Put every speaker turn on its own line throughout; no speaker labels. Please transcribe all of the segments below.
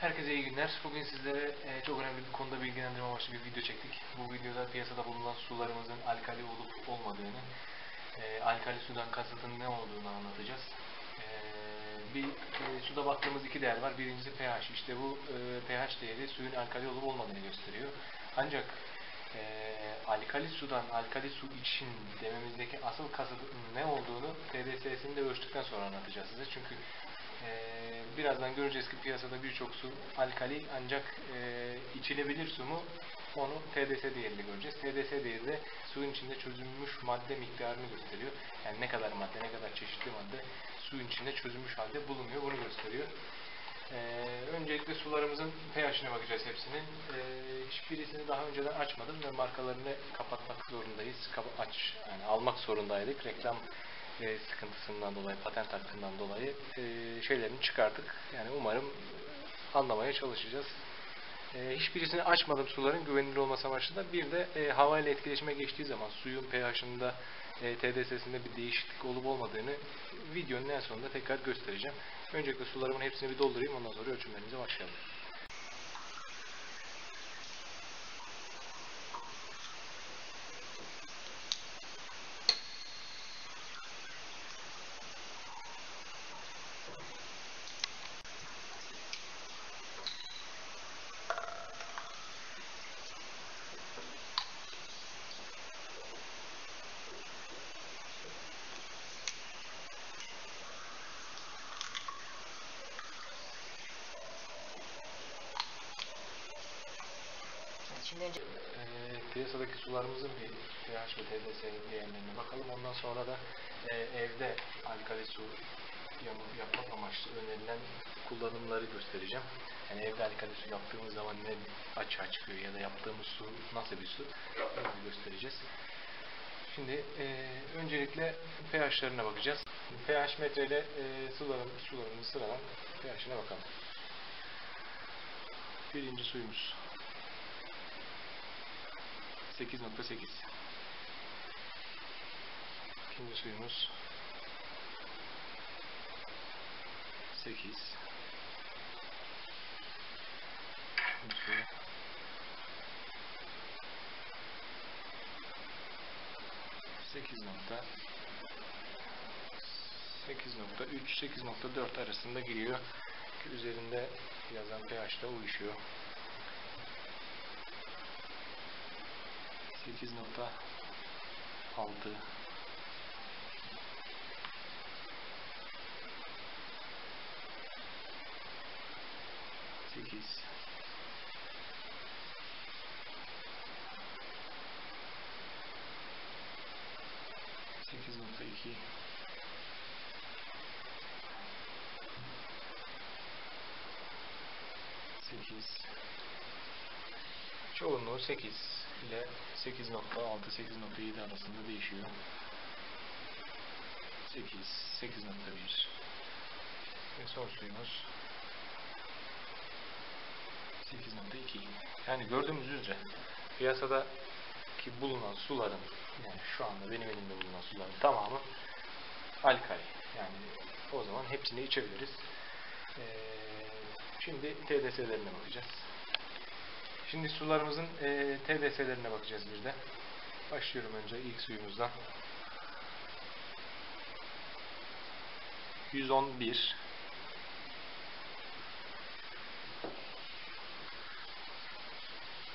Herkese iyi günler. Bugün sizlere e, çok önemli bir konuda bilgilendirme amaçlı bir video çektik. Bu videoda piyasada bulunan sularımızın alkali olup olmadığını, e, alkali sudan kasıtın ne olduğunu anlatacağız. E, bir suda baktığımız iki değer var. Birincisi pH. İşte bu pH değeri suyun alkali olup olmadığını gösteriyor. Ancak alkali sudan alkali su için dememizdeki asıl kasıtın ne olduğunu TDS'sini de ölçtükten sonra anlatacağız size. Çünkü birazdan göreceğiz ki piyasada birçok su alkali ancak e, içilebilir su mu onu TDS değeriyle göreceğiz. TDS değeri de suyun içinde çözülmüş madde miktarını gösteriyor. Yani ne kadar madde, ne kadar çeşitli madde suyun içinde çözülmüş halde bulunuyor. Bunu gösteriyor. Ee, öncelikle sularımızın pH'ine bakacağız hepsinin. Ee, hiçbirisini daha önceden açmadım ve markalarını kapatmak zorundayız. Kapa aç, yani almak zorundaydık. Reklam sıkıntısından dolayı, patent hakkından dolayı e, şeylerini çıkarttık. Yani umarım anlamaya çalışacağız. E, hiçbirisini açmadım suların güvenilir olması amaçlı. Bir de e, hava ile etkileşime geçtiği zaman suyun pH'ında TDS'sinde bir değişiklik olup olmadığını videonun en sonunda tekrar göstereceğim. Öncelikle sularımın hepsini bir doldurayım ondan sonra ölçümlerimize başlayalım.
Şimdi önce
e, sularımızın bir pH ve TDS değerlerine bakalım. Ondan sonra da e, evde alkali su yapmak amaçlı önerilen kullanımları göstereceğim. Yani evde alkali su yaptığımız zaman ne açığa çıkıyor ya da yaptığımız su nasıl bir su bunu göstereceğiz. Şimdi e, öncelikle pH'lerine bakacağız. pH metreyle e, suların, sularımızı sıralan pH'ine bakalım. Birinci suyumuz 8.8 İkinci suyumuz 8 Üçüncü suyu 8 nokta 8.3 8.4 arasında giriyor. Üzerinde yazan pH da uyuşuyor 8.6 8 8.2 8 Çoğunluğu 8 ile 8.6 8.7 arasında değişiyor. 8 8.1 ve son suyumuz 8.2 yani gördüğümüz üzere piyasada ki bulunan suların yani şu anda benim elimde bulunan suların tamamı alkali yani o zaman hepsini içebiliriz. Ee, şimdi TDS'lerine bakacağız. Şimdi sularımızın e, TDS'lerine bakacağız bir de. Başlıyorum önce ilk suyumuzdan. 111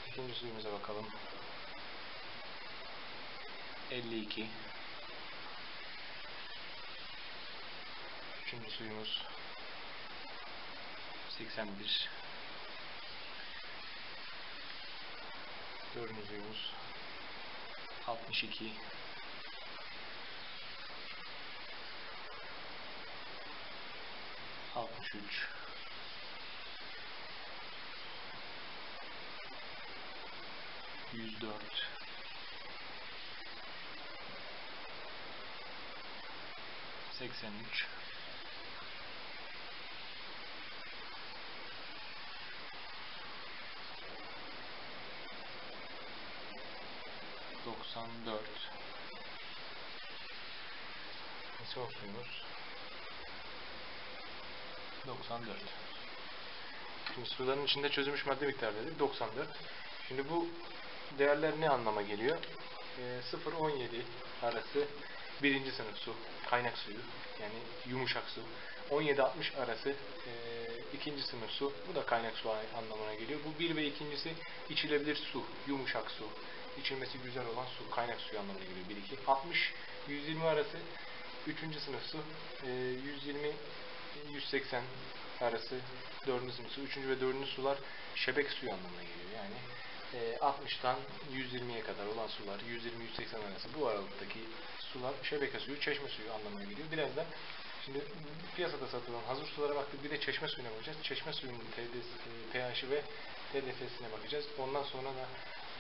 İkinci suyumuza bakalım. 52 Üçüncü suyumuz 81 Dördüncü suyumuz 62 63 104 83 94 Son suyumuz 94 Şimdi suların içinde çözülmüş madde miktarı dedik 94. Şimdi bu değerler ne anlama geliyor? Ee, 0-17 arası birinci sınıf su, kaynak suyu yani yumuşak su. 17-60 arası e, ikinci sınıf su, bu da kaynak su anlamına geliyor. Bu bir ve ikincisi içilebilir su, yumuşak su, içilmesi güzel olan su, kaynak suyu anlamına geliyor 1-2. 60-120 arası üçüncü sınıf su, e, 120-180 arası dördüncü sınıf su, üçüncü ve dördüncü sular şebek suyu anlamına geliyor. Yani e, 60'tan 120'ye kadar olan sular, 120-180 arası bu aralıktaki sular şebeke suyu, çeşme suyu anlamına geliyor. Birazdan şimdi piyasada satılan hazır sulara baktık. Bir de çeşme suyuna bakacağız. Çeşme suyunun TDS, e, pH'i ve TDS'sine bakacağız. Ondan sonra da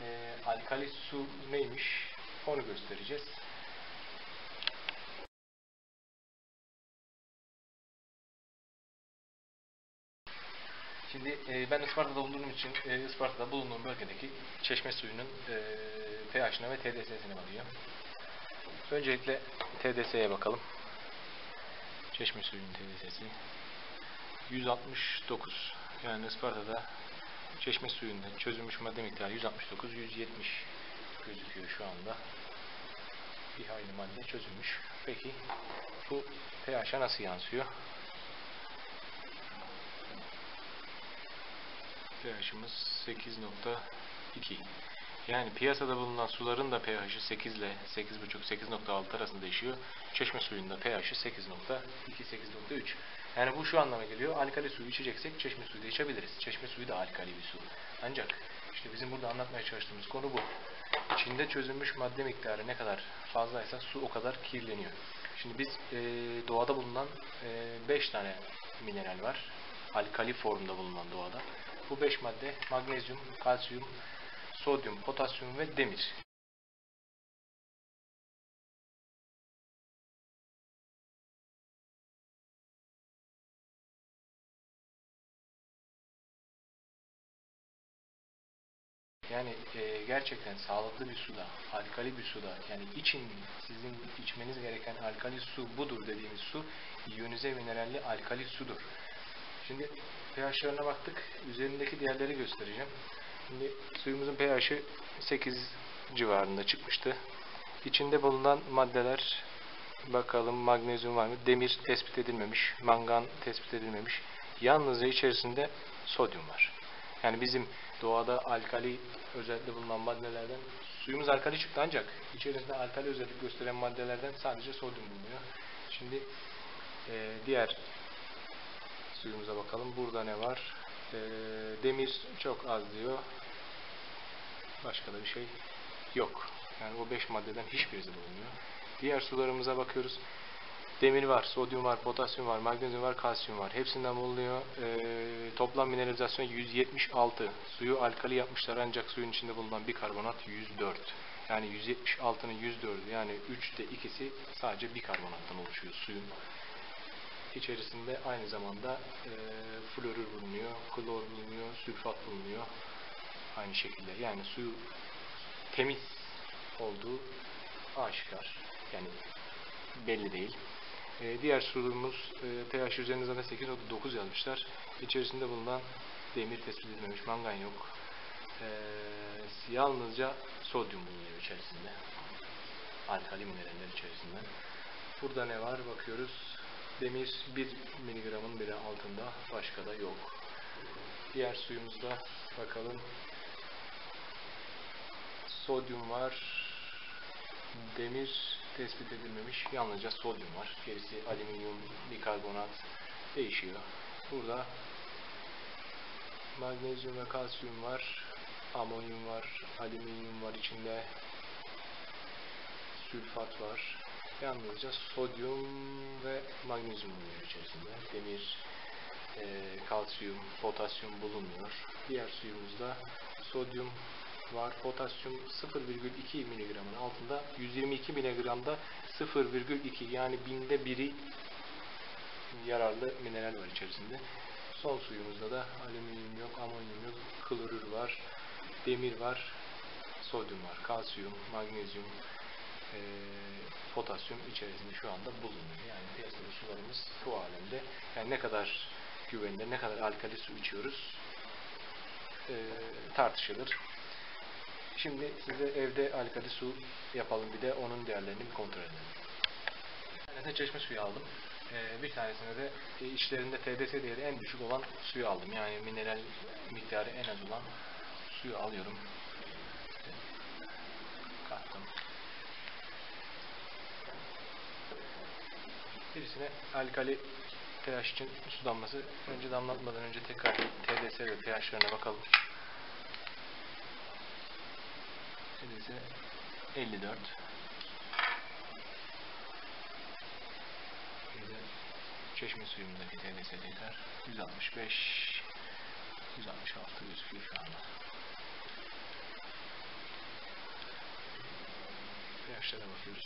e, alkali su neymiş onu göstereceğiz. Şimdi e, ben Isparta'da bulunduğum için e, Isparta'da bulunduğum bölgedeki çeşme suyunun e, pH'ine ve TDS'sine bakacağım. Öncelikle TDS'ye bakalım. Çeşme suyunun TDS'si 169. Yani Isparta'da çeşme suyunda çözülmüş madde miktarı 169 170 gözüküyor şu anda. Bir hayli madde çözülmüş. Peki bu pH'a nasıl yansıyor? pH'imiz 8.2. Yani piyasada bulunan suların da pH'i 8 ile 8.5-8.6 arasında değişiyor. Çeşme suyunda pH'i 8.2-8.3. Yani bu şu anlama geliyor. Alkali suyu içeceksek çeşme suyu da içebiliriz. Çeşme suyu da alkali bir su. Ancak işte bizim burada anlatmaya çalıştığımız konu bu. İçinde çözülmüş madde miktarı ne kadar fazlaysa su o kadar kirleniyor. Şimdi biz e, doğada bulunan 5 e, tane mineral var. Alkali formda bulunan doğada. Bu 5 madde magnezyum, kalsiyum, sodyum, potasyum ve demir. Yani e, gerçekten sağlıklı bir suda, alkali bir suda, yani için sizin içmeniz gereken alkali su budur dediğimiz su, iyonize mineralli alkali sudur. Şimdi pH'larına baktık. Üzerindeki değerleri göstereceğim. Şimdi suyumuzun pH'i 8 civarında çıkmıştı. İçinde bulunan maddeler bakalım magnezyum var mı? Demir tespit edilmemiş. Mangan tespit edilmemiş. Yalnızca içerisinde sodyum var. Yani bizim doğada alkali özellikle bulunan maddelerden suyumuz alkali çıktı ancak içerisinde alkali özellik gösteren maddelerden sadece sodyum bulunuyor. Şimdi e, diğer suyumuza bakalım. Burada ne var? E, demir çok az diyor. Başka da bir şey yok. Yani o 5 maddeden hiçbirisi bulunmuyor. Diğer sularımıza bakıyoruz. Demir var, sodyum var, potasyum var, magnezyum var, kalsiyum var. Hepsinden bulunuyor. E, toplam mineralizasyon 176. Suyu alkali yapmışlar ancak suyun içinde bulunan bir karbonat 104. Yani 176'nın 104'ü yani 3'te ikisi sadece bir karbonattan oluşuyor suyun. İçerisinde aynı zamanda e, florür bulunuyor, klor bulunuyor, sülfat bulunuyor. Aynı şekilde yani suyu temiz olduğu aşikar. Yani belli değil. E, diğer sorumuz e, pH üzerinde zaten 8.9 yazmışlar. İçerisinde bulunan demir tespit edilmemiş, mangan yok. E, yalnızca sodyum bulunuyor içerisinde. Alkali mineraller içerisinde. Burada ne var bakıyoruz. Demir 1 miligramın bile altında başka da yok. Diğer suyumuzda bakalım. Sodyum var. Demir tespit edilmemiş. Yalnızca sodyum var. Gerisi alüminyum, bikarbonat değişiyor. Burada magnezyum ve kalsiyum var. Amonyum var. Alüminyum var içinde. Sülfat var. Yalnızca sodyum ve magnezyum bulunuyor içerisinde. Demir, e, kalsiyum, potasyum bulunmuyor. Diğer suyumuzda sodyum var. Potasyum 0,2 miligramın altında 122 miligramda 0,2 yani binde biri yararlı mineral var içerisinde. Son suyumuzda da alüminyum yok, amonyum yok, klorür var, demir var, sodyum var, kalsiyum, magnezyum, e, potasyum içerisinde şu anda bulunuyor. Yani piyasada sularımız bu alemde. Yani ne kadar güvenilir, ne kadar alkali su içiyoruz e, tartışılır. Şimdi size evde alkali su yapalım bir de onun değerlerini bir kontrol edelim. Bir tanesine çeşme suyu aldım. Ee, bir tanesine de e, içlerinde TDS değeri en düşük olan suyu aldım. Yani mineral miktarı en az olan suyu alıyorum. Kattım. Birisine alkali pH için su damlası. Önce damlatmadan önce tekrar TDS ve pH'lerine bakalım. TDS 54. Bir de çeşme suyumuzdaki TDS tekrar 165 166 gözüküyor şu anda. pH'lere bakıyoruz.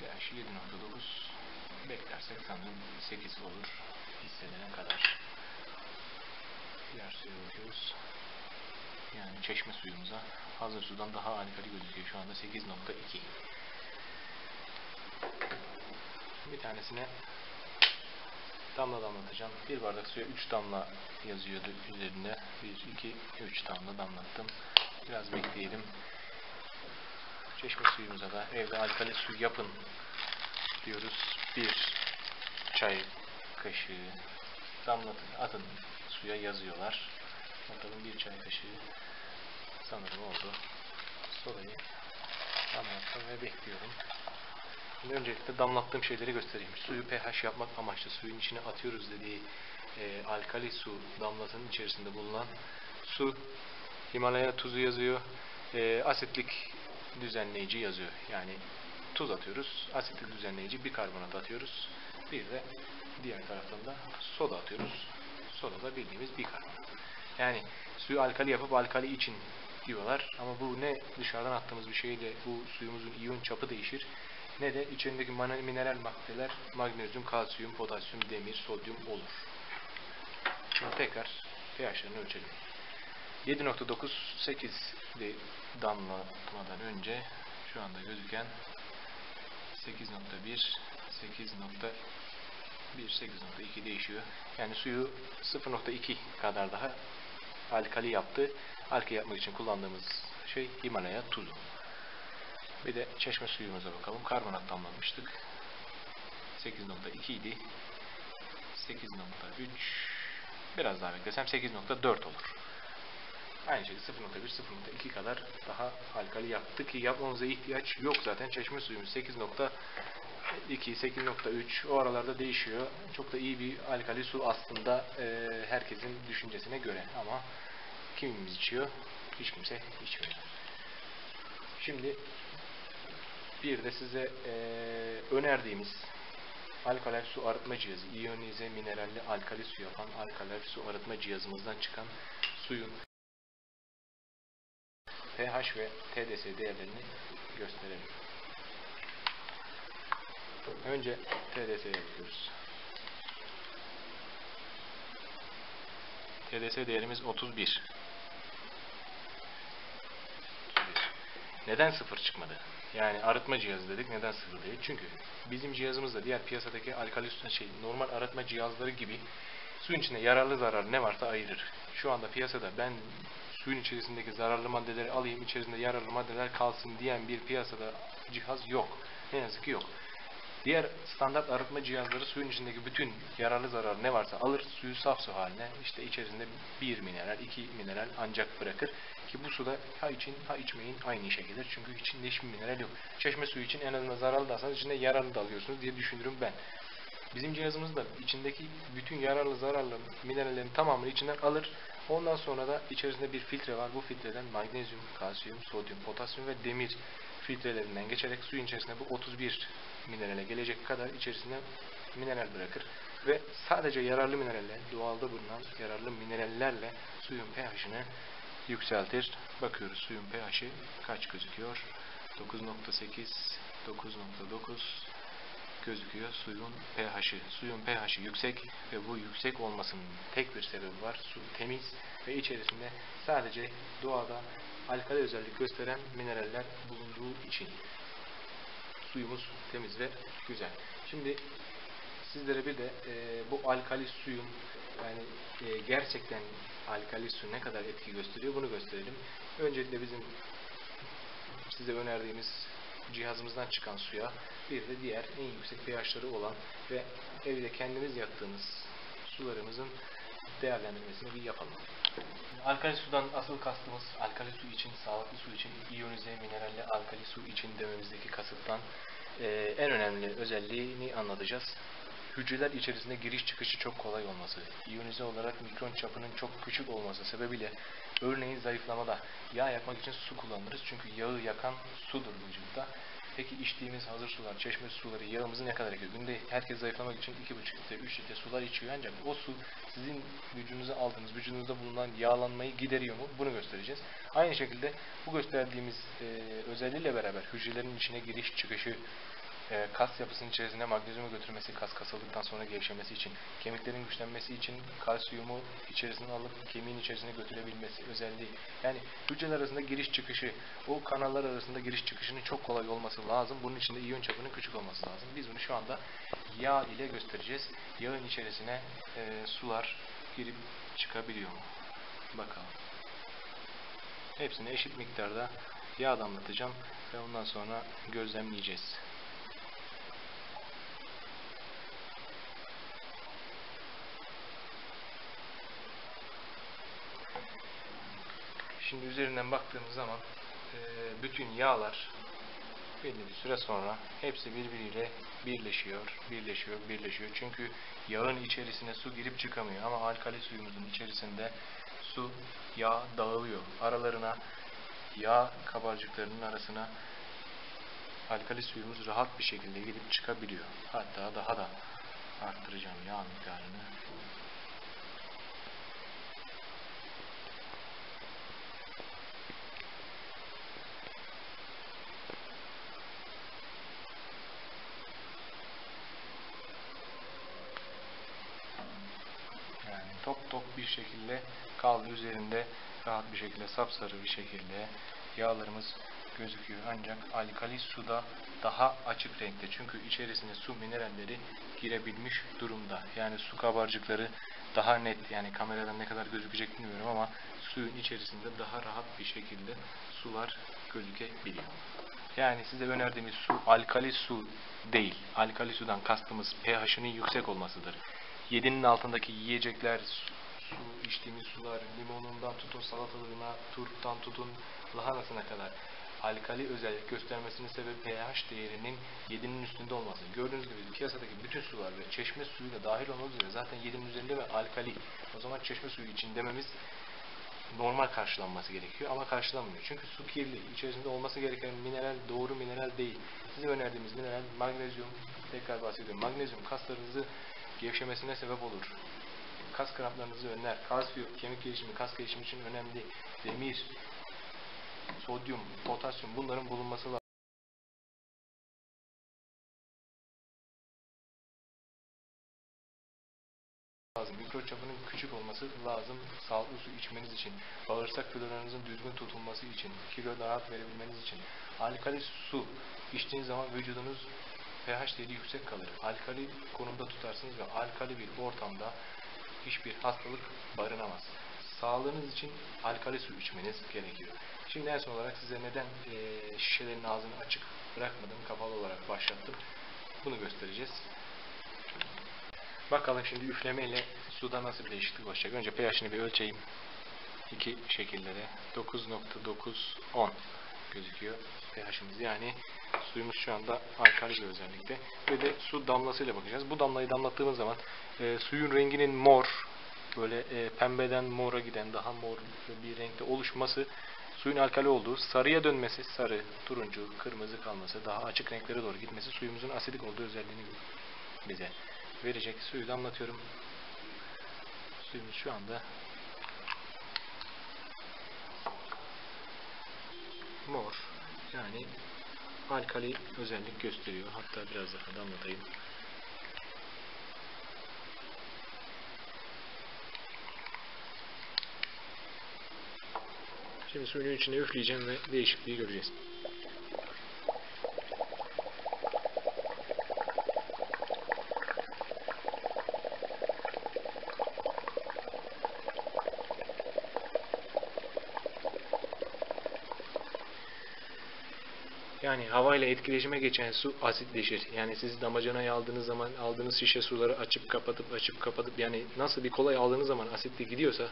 pH 7.9 beklersek sanırım 8 olur hissedene kadar. Diğer suya bakıyoruz. Yani çeşme suyumuza hazır sudan daha alkali gözüküyor. Şu anda 8.2. Bir tanesine damla damlatacağım. Bir bardak suya 3 damla yazıyordu üzerinde. 1, 2, 3 damla damlattım. Biraz bekleyelim. Çeşme suyumuza da evde alkali su yapın diyoruz. Bir çay kaşığı damlatın, atın suya yazıyorlar. Bakalım bir çay kaşığı sanırım oldu. Sodayı damlattım ve bekliyorum. Şimdi öncelikle damlattığım şeyleri göstereyim. Suyu pH yapmak amaçlı suyun içine atıyoruz dediği e, alkali su damlasının içerisinde bulunan su Himalaya tuzu yazıyor. E, asitlik düzenleyici yazıyor. Yani tuz atıyoruz. Asitlik düzenleyici bikarbonat atıyoruz. Bir de diğer taraftan da soda atıyoruz. Soda da bildiğimiz bikarbonat. Yani suyu alkali yapıp alkali için diyorlar. Ama bu ne dışarıdan attığımız bir şeyle bu suyumuzun iyon çapı değişir ne de içindeki mineral maddeler magnezyum, kalsiyum, potasyum, demir, sodyum olur. Şimdi tekrar pH'lerini ölçelim. 7.98'di damlatmadan önce şu anda gözüken 8.1 8.1 8.2 değişiyor. Yani suyu 0.2 kadar daha alkali yaptı. Alkali yapmak için kullandığımız şey Himalaya tuzu. Bir de çeşme suyumuza bakalım. Karbonat damlatmıştık. 8.2 idi. 8.3 biraz daha beklesem 8.4 olur. Aynı şekilde 0.1 0.2 kadar daha alkali yaptı ki yapmamıza ihtiyaç yok zaten. Çeşme suyumuz 8.2 8.3 o aralarda değişiyor. Çok da iyi bir alkali su aslında e, herkesin düşüncesine göre ama kimimiz içiyor? Hiç kimse içmiyor. Şimdi bir de size e, önerdiğimiz alkalif su arıtma cihazı, iyonize mineralli alkali su yapan alkalif su arıtma cihazımızdan çıkan suyun pH ve TDS değerlerini gösterelim. Önce TDS'ye bakıyoruz. TDS değerimiz 31. Neden sıfır çıkmadı? Yani arıtma cihazı dedik. Neden sıfır değil? Çünkü bizim cihazımız da diğer piyasadaki alkali şey normal arıtma cihazları gibi suyun içinde yararlı zarar ne varsa ayırır. Şu anda piyasada ben suyun içerisindeki zararlı maddeleri alayım, içerisinde yararlı maddeler kalsın diyen bir piyasada cihaz yok. Ne yazık ki yok. Diğer standart arıtma cihazları suyun içindeki bütün yararlı zarar ne varsa alır, suyu saf su haline, işte içerisinde bir mineral, iki mineral ancak bırakır. Ki bu suda ha için ha içmeyin aynı işe gelir. Çünkü içinde hiçbir mineral yok. Çeşme suyu için en azından zararlı da alsanız içinde yararlı da alıyorsunuz diye düşünürüm ben. Bizim cihazımız da içindeki bütün yararlı zararlı minerallerin tamamını içinden alır. Ondan sonra da içerisinde bir filtre var. Bu filtreden magnezyum, kalsiyum, sodyum, potasyum ve demir filtrelerinden geçerek suyun içerisinde bu 31 minerale gelecek kadar içerisinde mineral bırakır. Ve sadece yararlı mineraller, doğalda bulunan yararlı minerallerle suyun pH'ini yükseltir. Bakıyoruz suyun pH'i kaç gözüküyor? 9.8, 9.9 gözüküyor suyun pH'i. Suyun pH'i yüksek ve bu yüksek olmasının tek bir sebebi var. Su temiz ve içerisinde sadece doğada alkali özellik gösteren mineraller bulunduğu için. suyumuz temiz ve güzel. Şimdi sizlere bir de e, bu alkali suyun yani e, gerçekten alkali su ne kadar etki gösteriyor bunu gösterelim. Öncelikle bizim size önerdiğimiz cihazımızdan çıkan suya bir de diğer en yüksek pH'ları olan ve evde kendimiz yaptığımız sularımızın değerlendirmesini bir yapalım. Alkali sudan asıl kastımız alkali su için, sağlıklı su için, iyonize, mineralli alkali su için dememizdeki kasıttan e, en önemli özelliğini anlatacağız. Hücreler içerisinde giriş çıkışı çok kolay olması, iyonize olarak mikron çapının çok küçük olması sebebiyle örneğin zayıflamada yağ yakmak için su kullanırız. Çünkü yağı yakan sudur vücutta. Peki içtiğimiz hazır sular, çeşme suları yağımızı ne kadar yakıyor? Günde herkes zayıflamak için 2,5 litre, 3 litre sular içiyor ancak o su sizin vücudunuza aldığınız, vücudunuzda bulunan yağlanmayı gideriyor mu? Bunu göstereceğiz. Aynı şekilde bu gösterdiğimiz e, özelliğiyle beraber hücrelerin içine giriş çıkışı, e, kas yapısının içerisine magnezyumu götürmesi, kas kasıldıktan sonra gevşemesi için, kemiklerin güçlenmesi için kalsiyumu içerisine alıp kemiğin içerisine götürebilmesi özelliği. Yani hücreler arasında giriş çıkışı, o kanallar arasında giriş çıkışının çok kolay olması lazım. Bunun için de iyon çapının küçük olması lazım. Biz bunu şu anda yağ ile göstereceğiz. Yağın içerisine e, sular girip çıkabiliyor mu? Bakalım. Hepsini eşit miktarda yağ damlatacağım ve ondan sonra gözlemleyeceğiz. Şimdi üzerinden baktığımız zaman e, bütün yağlar belli bir süre sonra hepsi birbiriyle birleşiyor, birleşiyor, birleşiyor. Çünkü yağın içerisine su girip çıkamıyor ama alkali suyumuzun içerisinde su, yağ dağılıyor. Aralarına yağ kabarcıklarının arasına alkali suyumuz rahat bir şekilde girip çıkabiliyor. Hatta daha da arttıracağım yağ miktarını. Yani top bir şekilde kaldı üzerinde rahat bir şekilde sapsarı bir şekilde yağlarımız gözüküyor. Ancak alkali suda daha açık renkte. Çünkü içerisine su mineralleri girebilmiş durumda. Yani su kabarcıkları daha net. Yani kameradan ne kadar gözükecek bilmiyorum ama suyun içerisinde daha rahat bir şekilde sular gözükebiliyor. Yani size önerdiğimiz su alkali su değil. Alkali sudan kastımız pH'inin yüksek olmasıdır. 7'nin altındaki yiyecekler, su, içtiğimiz sular, limonundan tutun salatalığına, turptan tutun lahanasına kadar alkali özellik göstermesinin sebebi pH değerinin 7'nin üstünde olması. Gördüğünüz gibi piyasadaki bütün sular ve çeşme suyu da dahil olmak üzere zaten 7'nin üzerinde ve alkali. O zaman çeşme suyu için dememiz normal karşılanması gerekiyor ama karşılanmıyor. Çünkü su kirli. İçerisinde olması gereken mineral doğru mineral değil. Size önerdiğimiz mineral magnezyum. Tekrar bahsediyorum. Magnezyum kaslarınızı gevşemesine sebep olur. Kas kramplarınızı önler. Kalsiyum, kemik gelişimi, kas gelişimi için önemli. Demir, sodyum, potasyum bunların bulunması lazım. lazım. Mikroçapının küçük olması lazım sağlıklı su içmeniz için. Bağırsak floranızın düzgün tutulması için, kilo rahat verebilmeniz için. Alkali su içtiğiniz zaman vücudunuz pH değeri yüksek kalır. Alkali konumda tutarsınız ve alkali bir ortamda hiçbir hastalık barınamaz. Sağlığınız için alkali su içmeniz gerekiyor. Şimdi en son olarak size neden e, şişelerin ağzını açık bırakmadım, kapalı olarak başlattım. Bunu göstereceğiz. Bakalım şimdi üfleme ile suda nasıl bir değişiklik olacak. Önce pH'ini bir ölçeyim. İki şekilde de 9.910 gözüküyor pH'imiz. Yani suyumuz şu anda alkali bir özellikte. Ve de su damlasıyla bakacağız. Bu damlayı damlattığımız zaman e, suyun renginin mor, böyle e, pembeden mora giden daha mor bir renkte oluşması suyun alkali olduğu, sarıya dönmesi, sarı, turuncu, kırmızı kalması, daha açık renklere doğru gitmesi suyumuzun asidik olduğu özelliğini bize verecek. Suyu damlatıyorum. Suyumuz şu anda mor. Yani alkali özellik gösteriyor. Hatta biraz daha damlatayım. Şimdi suyun içine üfleyeceğim ve değişikliği göreceğiz. Yani havayla etkileşime geçen su asitleşir. Yani siz damacanayı aldığınız zaman aldığınız şişe suları açıp kapatıp açıp kapatıp yani nasıl bir kolay aldığınız zaman asitli gidiyorsa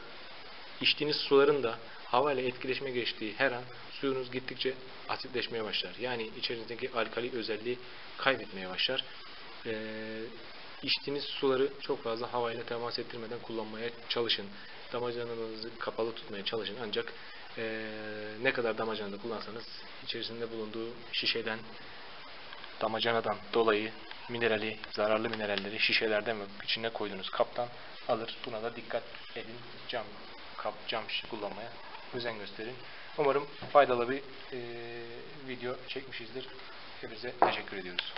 içtiğiniz suların da havayla etkileşime geçtiği her an suyunuz gittikçe asitleşmeye başlar. Yani içerisindeki alkali özelliği kaybetmeye başlar. Ee, içtiğiniz suları çok fazla havayla temas ettirmeden kullanmaya çalışın. Damacananızı kapalı tutmaya çalışın. Ancak ee, ne kadar damacanada kullansanız içerisinde bulunduğu şişeden damacanadan dolayı minerali, zararlı mineralleri şişelerden ve içine koyduğunuz kaptan alır. Buna da dikkat edin. Cam kap, cam şişe kullanmaya özen gösterin. Umarım faydalı bir e, video çekmişizdir. Hepinize teşekkür ediyoruz.